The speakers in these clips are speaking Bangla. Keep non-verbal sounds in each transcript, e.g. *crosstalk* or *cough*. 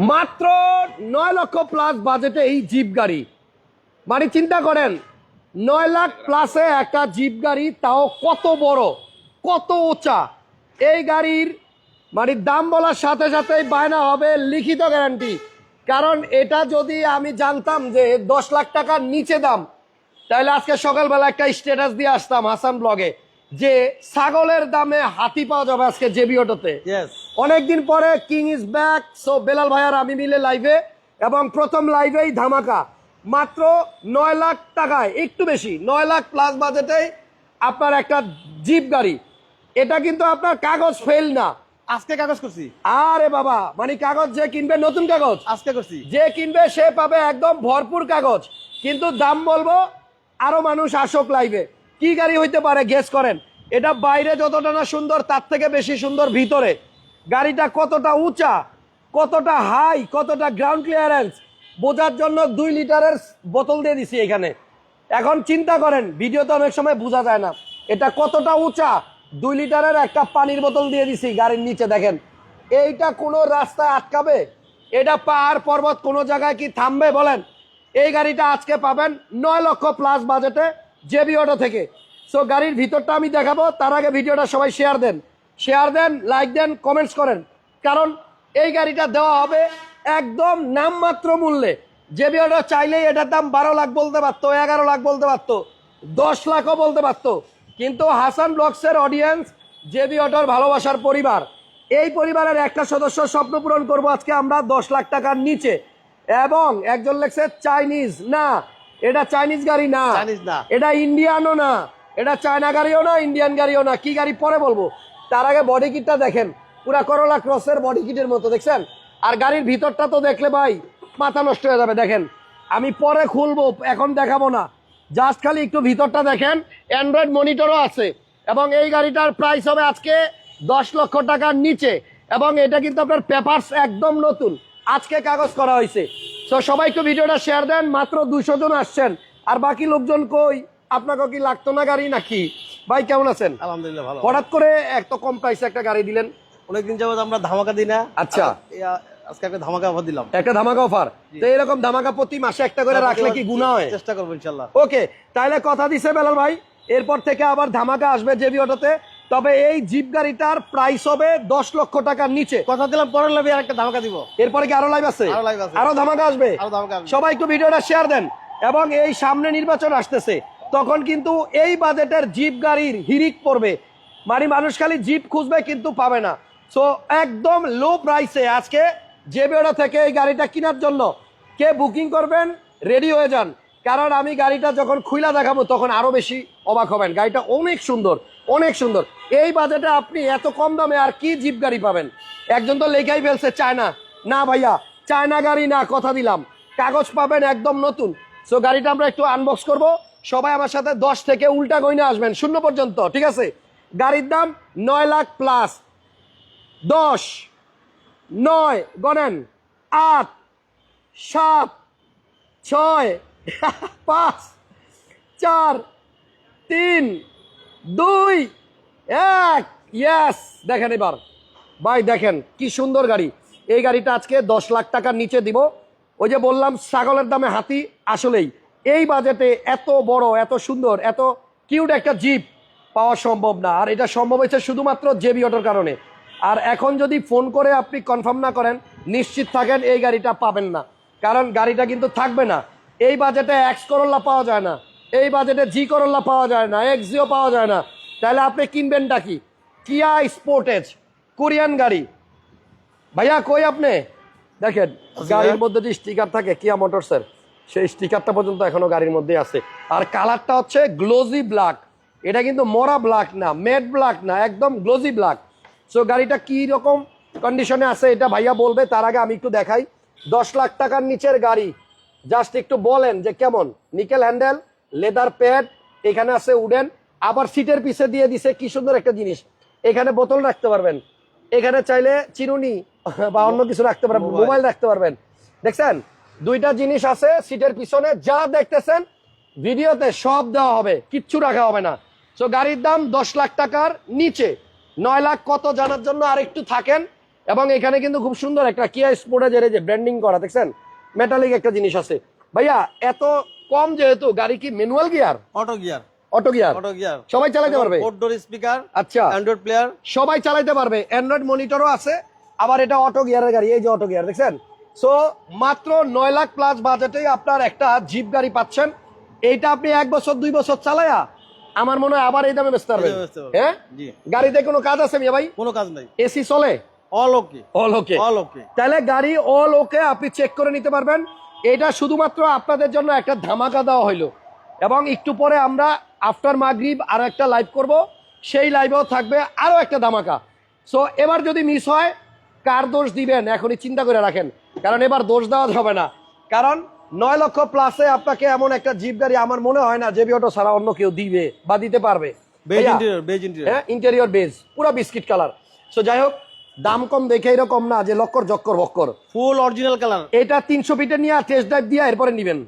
মাত্র নয় লক্ষ প্লাস বাজেটে এই জিপ গাড়ি। মানে চিন্তা করেন, নয় লাখ প্লাসে একটা জিপ গাড়ি, তাও কত বড়, কত উঁচা। এই গাড়ির মানে দাম বলার সাথে সাথেই বায়না হবে লিখিত গ্যারান্টি কারণ এটা যদি আমি জানতাম যে দশ লাখ টাকার নিচে দাম, তাহলে আজকে সকালবেলা একটা স্ট্যাটাস দিয়ে আসতাম হাসান ব্লগে যে ছাগলের দামে হাতি পাওয়া যাবে আজকে জেবি অটোতে অনেকদিন পরে king is back so Belal ভাই আর আমি মিলে লাইভে এবং প্রথম লাইভেই ধামাকা। মাত্র নয় লাখ টাকায় একটু বেশি নয় লাখ প্লাস বাজেটেই আপনার একটা জিপ গাড়ি। এটা কিন্তু আপনার কাগজ ফেল না। আজকে কাগজ করছি। আরে বাবা মানে কাগজ যে কিনবে নতুন কাগজ। আজকে করছি। যে কিনবে সে পাবে একদম ভরপুর কাগজ। কিন্তু দাম বলব আরও মানুষ আসক লাইভে কি গাড়ি হইতে পারে গেস করেন। এটা বাইরে যতটা না সুন্দর তার থেকে বেশি সুন্দর ভিতরে। গাড়িটা কতটা উঁচা, কতটা হাই কতটা গ্রাউন্ড ক্লিয়ারেন্স বোঝার জন্য দুই লিটারের বোতল দিয়ে দিছি এখানে। এখন চিন্তা করেন ভিডিওতে অনেক সময় বোঝা যায় না। এটা কতটা উঁচা? দুই লিটারের একটা পানির বোতল দিয়ে দিছি গাড়ির নিচে, দেখেন। এইটা কোনো রাস্তায় আটকাবে? এটা পাহাড় পর্বত কোনো জায়গায় কি থামবে বলেন? এই গাড়িটা আজকে পাবেন নয় লক্ষ প্লাস বাজেটে জেবি অটো থেকে। সো গাড়ির ভিতরটা আমি দেখাবো, তার আগে ভিডিওটা সবাই শেয়ার দেন। শেয়ার দেন লাইক দেন কমেন্টস করেন। কারণ এই গাড়িটা দেওয়া হবে একদম নামমাত্র মূল্যে। জেবি অটো চাইলেই এটার দাম বারো লাখ বলতে পারতো এগারো লাখ বলতে পারতো দশ লাখও বলতে পারতো। কিন্তু হাসান ব্লগসের অডিয়েন্স জেবি অটোর ভালোবাসার পরিবার এই পরিবারের একটা সদস্য স্বপ্ন পূরণ করব আজকে আমরা দশ লাখ টাকার নিচে। এবং একজন লেখছে চাইনিজ না এটা চাইনিজ গাড়ি না। এটা ইন্ডিয়ানও না এটা চায়না গাড়িও না ইন্ডিয়ান গাড়িও না। কি গাড়ি পরে বলব? তার আগে বডি কিটটা দেখেন। পুরা করোলা ক্রসের বডি কিটের মতো, দেখছেন? আর গাড়ির ভিতরটা তো দেখলে ভাই, মাথা নষ্ট হয়ে যাবে, দেখেন। আমি পরে খুলবো, এখন দেখাবো না। জাস্ট খালি একটু ভিতরটা দেখেন অ্যান্ড্রয়েড মনিটরও আছে। এবং এই গাড়িটার প্রাইস হবে আজকে দশ লক্ষ টাকার নিচে। এবং এটা কিন্তু আপনার পেপারস একদম নতুন। আজকে কাগজ করা হয়েছে। তো সবাই একটু ভিডিওটা শেয়ার দেন, মাত্র দুশো জন আসছেন। আর বাকি লোকজন কই? আপনাকে কি লাগতো না গাড়ি নাকি? ভাই কেমন আছেন? আলহামদুলিল্লাহ ভালো। হঠাৎ করে এত কম প্রাইসে একটা গাড়ি দিলেন। অনেকদিন যাবত আমরা ধামাকা দিই না। আচ্ছা। আজকে একটা ধামাকা অফার দিলাম। একটা ধামাকা অফার তো এরকম ধামাকা প্রতি মাসে একটা করে রাখলে কি গুণা হয়? চেষ্টা করব ইনশাল্লাহ। ওকে তাহলে কথা দিছে বেলাল ভাই। এরপর থেকে আবার ধামাকা আসবে তবে এই জিপ গাড়িটার প্রাইস হবে দশ লক্ষ টাকার নিচে। কথা দিলাম পরের আর একটা ধামাকা দিব। এরপরে কি আরও লাইভ আছে? আরও live আছে। আরও ধামাকা আসবে? আরও ধামাকা আসবে। সবাই একটু ভিডিওটা শেয়ার দেন। এবং এই সামনে নির্বাচন আসতেছে। তখন কিন্তু এই বাজেটের জিপ গাড়ির হিরিক পড়বে। মানে মানুষ খালি জিপ খুঁজবে কিন্তু পাবে না। সো একদম লো প্রাইসে আজকে যে বেড়া থেকে এই গাড়িটা কেনার জন্য কে বুকিং করবেন রেডি হয়ে যান। কারণ আমি গাড়িটা যখন খুইলা দেখাবো, তখন আরও বেশি অবাক হবেন। গাড়িটা অনেক সুন্দর অনেক সুন্দর। এই বাজেটে আপনি এত কম দামে আর কি জিপ গাড়ি পাবেন? একজন তো লেখাই ফেলছে, চায়না। না ভাইয়া, চায়না গাড়ি না, কথা দিলাম। কাগজ পাবেন একদম নতুন। সো গাড়িটা আমরা একটু আনবক্স করব। সবাই আমার সাথে দশ থেকে উল্টা গইনা আসবেন, শূন্য পর্যন্ত, ঠিক আছে? গাড়ির দাম নয় লাখ প্লাস দশ, নয় গণেন আট, সাত, ছয়, *laughs* পাঁচ, চার, তিন, দুই, এক। ইয়েস দেখেন এবার। ভাই, দেখেন, কি সুন্দর গাড়ি। এই গাড়িটা আজকে দশ লাখ টাকার নিচে দিব। ওই যে বললাম, ছাগলের দামে হাতি আসলেই। এই বাজেটে এত বড় এত সুন্দর এত কিউট একটা জিপ পাওয়া সম্ভব না। আর এটা সম্ভব হয়েছে শুধুমাত্র জেবি অটোর কারণে। আর এখন যদি ফোন করে আপনি কনফার্ম না করেন নিশ্চিত থাকেন এই গাড়িটা পাবেন না। কারণ গাড়িটা কিন্তু থাকবে না। এই বাজেটে এক্স করল্লা পাওয়া যায় না। এই বাজেটে জি করল্লা পাওয়া যায় না। এক্স এক্সিও পাওয়া যায় না। তাহলে আপনি কিনবেনটা কি? কিয়া স্পোর্টেজ কোরিয়ান গাড়ি। ভাইয়া কই আপনি? দেখেন গাড়ির মধ্যে যে স্টিকার থাকে কিয়া মোটরসের সেই স্টিকারটা পর্যন্ত এখনও গাড়ির মধ্যে আছে। আর কালারটা হচ্ছে গ্লোজি ব্ল্যাক এটা কিন্তু মরা ব্ল্যাক না মেট ব্ল্যাক না একদম গ্লোজি ব্ল্যাক সো গাড়িটা কি রকম কন্ডিশনে আছে এটা ভাইয়া বলবে তার আগে আমি একটু দেখাই। দশ লাখ টাকার নিচের গাড়ি জাস্ট একটু বলেন যে কেমন? নিকেল হ্যান্ডেল লেদার প্যাড এখানে আছে উডেন আবার সিটের পিছে দিয়ে দিছে কি সুন্দর একটা জিনিস। এখানে বোতল রাখতে পারবেন। এখানে চাইলে চিরুনি বা অন্য কিছু রাখতে পারবেন মোবাইল রাখতে পারবেন। দেখছেন? দুইটা জিনিস আছে সিটের পিছনে যা দেখতেছেন ভিডিওতে সব দেওয়া হবে কিচ্ছু রাখা হবে না। সো গাড়ির দাম দশ লাখ টাকার নিচে। নয় লাখ কত জানার জন্য আর একটু থাকেন। এবং এখানে কিন্তু খুব সুন্দর একটা কিয়া স্পোর্টের যে ব্র্যান্ডিং করা দেখছেন? মেটালিক একটা জিনিস আছে। ভাইয়া এত কম যেহেতু গাড়ি কি manual gear auto gear auto gear auto gear সবাই চালাতে পারবে? আউটডোর স্পিকার আচ্ছা। অ্যান্ড্রয়েড প্লেয়ার সবাই চালাতে পারবে। অ্যান্ড্রয়েড মনিটরও আছে। আবার এটা অটো গিয়ারের গাড়ি এই যে অটো গিয়ার দেখছেন? সো মাত্র নয় লাখ প্লাস বাজেটেই আপনার একটা জিপ গাড়ি পাচ্ছেন। এইটা আপনি এক বছর দুই বছর চালায়া আমার মনে হয় আবার এই দামে বেচতে পারবেন। হ্যাঁ? গাড়িতে কোনো কাজ আছে মিয়া ভাই? কোনো কাজ নাই। এসি চলে? All okay all okay all okay তাহলে গাড়ি অল ওকে আপনি চেক করে নিতে পারবেন। এটা শুধুমাত্র আপনাদের জন্য একটা ধামাকা দেওয়া হইল। এবং একটু পরে আমরা আফটার মাগরিব আরও একটা লাইভ করব। সেই লাইভেও থাকবে আরও একটা ধামাকা। সো এবার যদি মিস হয় কার দোষ দিবেন? এখনই চিন্তা করে রাখেন। কারণ এবার দোষ দেওয়া যাবে না। কারণ নয় লক্ষ প্লাসে আপনাকে এমন একটা জিপ গাড়ি আমার মনে হয় না জেবি অটো ছাড়া অন্য কেউ দিবে বা দিতে পারবে। ইন্টেরিয়র বেজ হ্যাঁ ইন্টেরিয়র বেজ পুরো বিস্কিট কালার সো যাই হোক দাম কম দেখে এরকম না যে লক্কর জক্কর বক্কর। ফুল অরিজিনাল কালার এটা তিনশো ফিটে নিয়ে টেস্ট ড্রাইভ দিয়ে এরপরে নিবেন।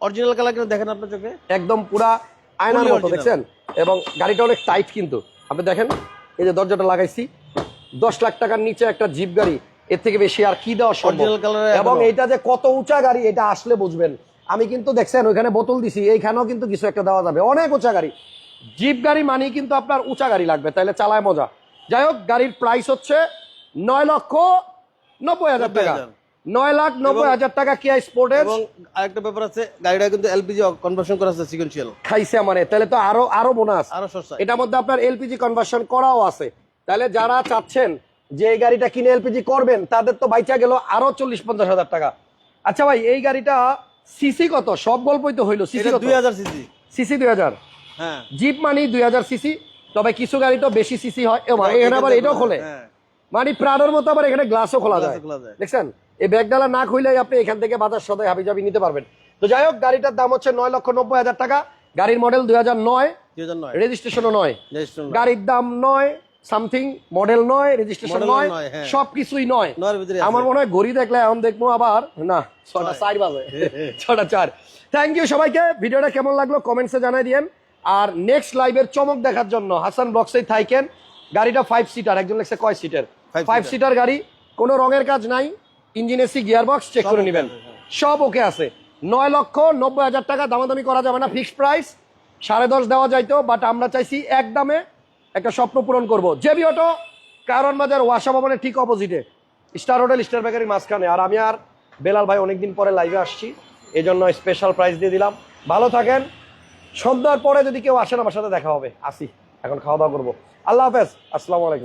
অরিজিনাল কালার কিনা দেখেন আপনার চোখে। একদম পুরা আয়নার মতো দেখছেন? এবং গাড়িটা অনেক টাইট কিন্তু। আপনি দেখেন এই যে দরজাটা লাগাইছি দশ লাখ টাকার নিচে একটা জিপ গাড়ি এর থেকে বেশি আর কি দেওয়া সম্ভব? এবং এটা যে কত উঁচা গাড়ি এটা আসলে বুঝবেন। আমি কিন্তু দেখছেন ওইখানে বোতল দিছি এইখানেও কিন্তু কিছু একটা দেওয়া যাবে। অনেক উঁচা গাড়ি। জিপ গাড়ি মানেই কিন্তু আপনার উঁচা গাড়ি লাগবে তাহলে চালায় মজা। যাই হোক গাড়ির প্রাইস হচ্ছে নয় লক্ষ নব্বই হাজার টাকা। নয় লাখ নব্বই হাজার টাকা কিয়া স্পোর্টের এবং আরেকটা ব্যাপার আছে গাড়িটা কিন্তু এলপিজি কনভার্সন করা আছে সিকোয়েন্সিয়াল খাইছে মানে তাহলে তো আরও আরও বোনাস আরও সস্তা এটার মধ্যে আপনার এলপিজি কনভার্সন করাও আছে। তাহলে যারা চাচ্ছেন যে এই গাড়িটা কিনে এলপিজি করবেন তাদের তো বাইচা গেল আরও চল্লিশ পঞ্চাশ হাজার টাকা। আচ্ছা ভাই এই গাড়িটা সিসি কত? সব গল্পই তো হইল সিসি দুই হাজার সিসি সিসি দুই হাজার। হ্যাঁ। জিপ মানি দুই হাজার সিসি তবে কিছু গাড়ি তো বেশি সিসি হয়। এখানে আবার এটাও খোলে। হ্যাঁ। মানে প্রাডোর মতো আবার এখানে গ্লাসও খোলা যায়। খোলা দেখছেন? এই ব্যাগডালা না খুললে আপনি এখান থেকে বাজার সদায় হাবি জাবি নিতে পারবেন। তো যাই হোক গাড়িটার দাম হচ্ছে নয় লক্ষ নব্বই হাজার টাকা। গাড়ির মডেল দুই হাজার নয়। দুই হাজার নয়। রেজিস্ট্রেশনও নয়। গাড়ির দাম নয়। সামথিং মডেল নয় রেজিস্ট্রেশন নয় হ্যাঁ। সবকিছুই নয়। আমার মনে হয় ঘড়ি দেখলে এখন দেখব আবার না ছটা চার বাজে। ছটা চার। থ্যাংক ইউ সবাইকে ভিডিওটা কেমন লাগল কমেন্টসে জানাই দিয়েন। আর নেক্সট লাইভের চমক দেখার জন্য হাসান ব্লগসেই থাইকেন গাড়িটা ফাইভ সিটার একজন লেগছে কয় সিটার ফাইভ সিটার গাড়ি কোনো রঙের কাজ নাই engine AC gear box check করে নেবেন। হ্যাঁ। সব ওকে আছে। নয় লক্ষ নব্বই হাজার টাকা দামাদামি করা যাবে না ফিক্সড প্রাইস সাড়ে দশ দেওয়া যাইতো বাট আমরা চাইছি এক দামে একটা স্বপ্ন পূরণ করব। জেবি অটো, কারণ বাজার, ওয়াসা ভবনের ঠিক অপোজিটে স্টার হোটেল, স্টার বেকারির মাঝখানে। আর আমি আর বেলাল ভাই অনেকদিন পরে লাইভে আসছি। এই জন্য স্পেশাল প্রাইজ দিয়ে দিলাম। ভালো থাকেন। সন্ধ্যার পরে যদি কেউ আসেন আমার সাথে দেখা হবে। আসি। এখন খাওয়া দাওয়া করব। আল্লাহ হাফেজ। আসসালামু আলাইকুম।